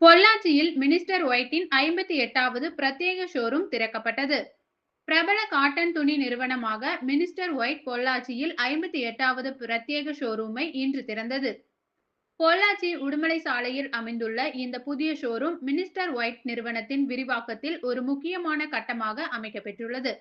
பொள்ளாச்சியில் மினிஸ்டர் ஒயிட்டின் ஐம்பத்தி எட்டாவது பிரத்யேக ஷோரூம் திறக்கப்பட்டது. பிரபல காட்டன் துணி நிறுவனமாக மினிஸ்டர் ஒயிட் பொள்ளாச்சியில் ஐம்பத்தி எட்டாவது பிரத்யேக ஷோரூமை இன்று திறந்தது. பொள்ளாச்சி உடுமலை சாலையில் அமைந்துள்ள இந்த புதிய ஷோரூம் மினிஸ்டர் ஒயிட் நிறுவனத்தின் விரிவாக்கத்தில் ஒரு முக்கியமான கட்டமாக அமைக்கப்பெற்றுள்ளது.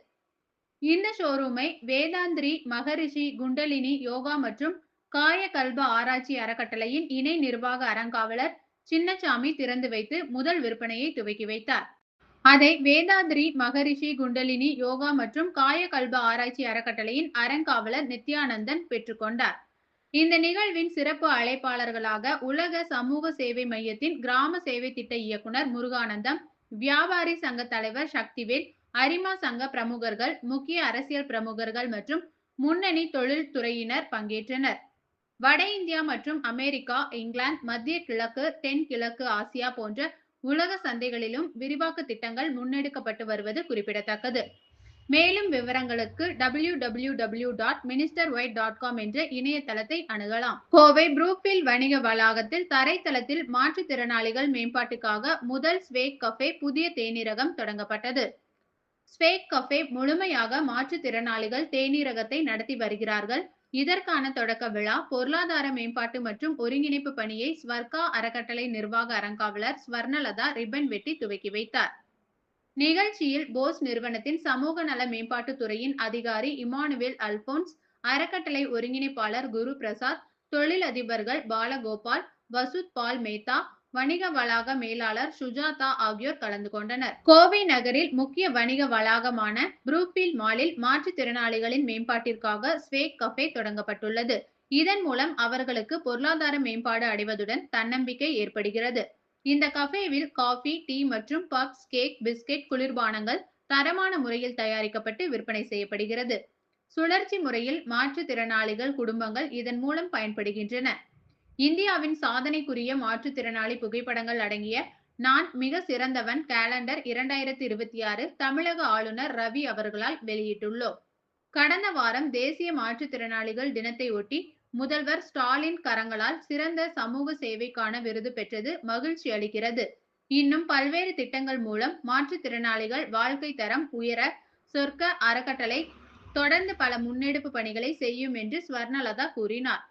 இந்த ஷோரூமை வேதாந்திரி மகரிஷி குண்டலினி யோகா மற்றும் காயகல்ப ஆராய்ச்சி அறக்கட்டளையின் இணை நிர்வாக அறங்காவலர் சின்னசாமி திறந்து வைத்து முதல் விற்பனையை துவக்கி வைத்தார். அதை வேதாந்திரி மகரிஷி குண்டலினி யோகா மற்றும் காயகல்ப ஆராய்ச்சி அறக்கட்டளையின் அறங்காவலர் நித்யானந்தன் பெற்றுக்கொண்டார் இந்த நிகழ்வின் சிறப்பு அழைப்பாளர்களாக உலக சமூக சேவை மையத்தின் கிராம சேவை திட்ட இயக்குனர் முருகானந்தம் வியாபாரி சங்க தலைவர் சக்திவேல் அரிமா சங்க பிரமுகர்கள் முக்கிய அரசியல் பிரமுகர்கள் மற்றும் முன்னணி தொழில்துறையினர் பங்கேற்றனர். வட இந்தியா மற்றும் அமெரிக்கா இங்கிலாந்து மத்திய கிழக்கு தென் கிழக்கு ஆசியா போன்ற உலக சந்தைகளிலும் விரிவாக்க திட்டங்கள் முன்னெடுக்கப்பட்டு வருவது குறிப்பிடத்தக்கது. மேலும் விவரங்களுக்கு W W W dot minister white dot com என்ற இணையதளத்தை அணுகலாம். கோவை புரூக்ஃபீல்ட் வணிக வளாகத்தில் தரைத்தளத்தில் மாற்றுத்திறனாளிகள் மேம்பாட்டுக்காக முதல் ஸ்வேக் கஃபே புதிய தேநீரகம் தொடங்கப்பட்டது. ஸ்வேக் கஃபே முழுமையாக மாற்றுத்திறனாளிகள் தேநீரகத்தை நடத்தி வருகிறார்கள். இதற்கான தொடக்க விழா பொருளாதார மேம்பாட்டு மற்றும் ஒருங்கிணைப்பு பணியை ஸ்வர்கா அறக்கட்டளை நிர்வாக அறங்காவலர் ஸ்வர்ணலதா ரிப்பன் வெட்டி துவக்கி வைத்தார். நிகழ்ச்சியில் போஸ் நிறுவனத்தின் சமூக நல மேம்பாட்டு துறையின் அதிகாரி இமானுவேல் அல்போன்ஸ் அறக்கட்டளை ஒருங்கிணைப்பாளர் குரு பிரசாத் தொழிலதிபர்கள் பாலகோபால் வசுத் பால் மேத்தா வணிக வளாக மேலாளர் சுஜாதா ஆகியோர் கலந்து கொண்டனர். கோவை நகரில் முக்கிய வணிக வளாகமான புரூக்ஃபீல்ட் மாலில் மாற்றுத்திறனாளிகளின் மேம்பாட்டிற்காக ஸ்வேக் கஃபே தொடங்கப்பட்டுள்ளது. இதன் மூலம் அவர்களுக்கு பொருளாதார மேம்பாடு அடைவதுடன் தன்னம்பிக்கை ஏற்படுகிறது. இந்த கஃபேவில் காஃபி டீ மற்றும் பப்ஸ் கேக் பிஸ்கெட் குளிர்பானங்கள் தரமான முறையில் தயாரிக்கப்பட்டு விற்பனை செய்யப்படுகிறது. சுழற்சி முறையில் மாற்றுத்திறனாளிகள் குடும்பங்கள் இதன் மூலம் பயன்படுகின்றன. இந்தியாவின் சாதனைக்குரிய மாற்றுத்திறனாளி புகைப்படங்கள் அடங்கிய நான் மிக சிறந்தவன் கேலண்டர் இரண்டாயிரத்தி இருபத்தி ஆறு தமிழக ஆளுநர் ரவி அவர்களால் வெளியிட்டுள்ளோம். கடந்த வாரம் தேசிய மாற்றுத்திறனாளிகள் தினத்தை ஒட்டி முதல்வர் ஸ்டாலின் கரங்களால் சிறந்த சமூக சேவைக்கான விருது பெற்றது மகிழ்ச்சி அளிக்கிறது. இன்னும் பல்வேறு திட்டங்கள் மூலம் மாற்றுத்திறனாளிகள் வாழ்க்கை தரம் உயர சொர்க்க அறக்கட்டளை தொடர்ந்து பல முன்னெடுப்பு பணிகளை செய்யும் என்று ஸ்வர்ணலதா கூறினார்.